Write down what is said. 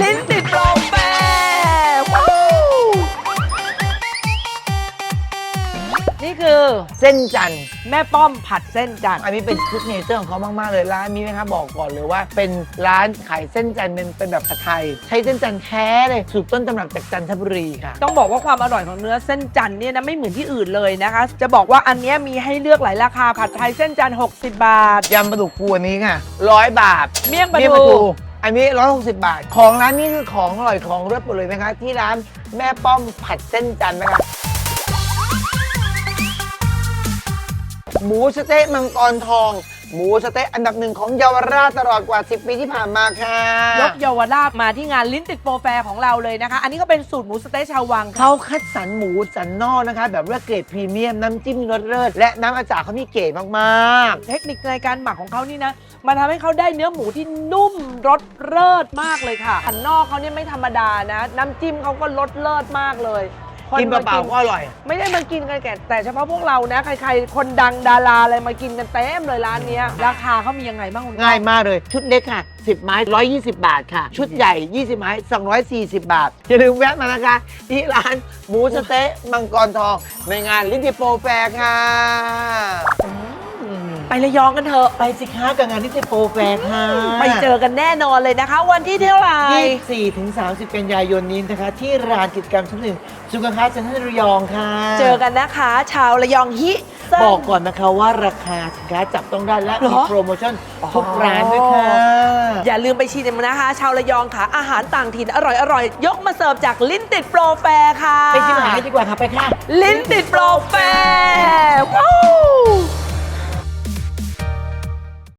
ลิ้นติดโปรแฟร์ว้าวนี่คือเส้นจันทร์แม่ป้อมผัดเส้นจันทร์อันนี้เป็นซิกเนเจอร์ของเขามาก ๆ เลยร้านนี้นะคะบอกก่อนเลยว่า เป็นร้านขายเส้นจันทร์เป็นเป็นแบบผัดไทย ใช้เส้นจันทร์แท้เลยสูตรต้นตำรับจากจันทบุรีค่ะ ต้องบอกว่าความอร่อยของเนื้อเส้นจันทร์เนี่ยนะไม่เหมือนที่อื่นเลยนะคะ จะบอกว่าอันเนี้ยมีให้เลือกหลายราคาผัดไทยเส้นจันทร์60 บาท ยำปลาดุกฟูอันนี้ค่ะร้อยบาท เมี่ยงปลาเมี่ยงทูปลาทู อันนี้160 บาท ของร้านนี้คือของอร่อยของเลิศหมดเลยไหมคะที่ร้านแม่ป้อมผัดเส้นจันทร์นะคะหมูสะเต๊ะมังกรทอง หมูสะเต๊ะอันดับหนึ่งของเยาวราชตลอดกว่า 10 ปีที่ผ่านมาค่ะ ยกเยาวราชมาที่งานลิ้นติดโปรแฟร์ของเราเลยนะคะ อันนี้ก็เป็นสูตรหมูสะเต๊ะชาววังค่ะ เขาคัดสรรหมูสันนอกนะคะ แบบว่าเกรดพรีเมียม น้ำจิ้มรสเลิศและน้ำอาจารย์เขามีเกรดมากเทคนิคในการหมักของเขานี่นะ มันทำให้เขาได้เนื้อหมูที่นุ่มรสเลิศมากเลยค่ะอันนอกเขาเนี่ยไม่ธรรมดานะ น้ำจิ้มเขาก็รสเลิศมากเลย ๆกินเปล่าๆก็อร่อย ไม่ได้มากินกันแก่แต่เฉพาะพวกเรานะ ใครๆ คนดังดาราอะไรมากินกันเต็มเลยร้านเนี้ยราคาเขามียังไงบ้างคุณง่ายมากเลย ชุดเล็กค่ะ 10 ไม้ 120 บาทค่ะ ชุดใหญ่ 20 ไม้ 240 บาท อย่าลืมแวะมานะคะ ที่ร้านหมูสะเต๊ะมังกรทอง ในงานลิ้นติโปรแฟร์ค่ะอืมไประยองกันเถอะ ไปสิคะกับงานลิ้นติโปรแฟร์ค่ะไปเจอกันแน่นอนเลยนะคะ วันที่เท่าไหร่24ถึง30 กันยายนนี้นะคะ ที่ร้านกิจกรรมชั้นหนึ่งสุขค้าเซ็นทรัลระยองค่ะ เจอกันนะคะ ชาวระยองฮิซึ่งบอกก่อนนะคะว่าราคาสินค้าจับต้องได้และเหรมีอโปรโมชั่นทุกร้านด้วยค่ะ อย่าลืมไปชิมนะคะ ชาวระยองค่ะ อาหารต่างถิ่นอร่อยๆยกมาเสิร์ฟจากลิ้นติดโปรแฟร์ค่ะ ไปชิมอาหารกันดีกว่าค่ะไปค่ะ ลิ้นติดโปรแฟร์ว้าว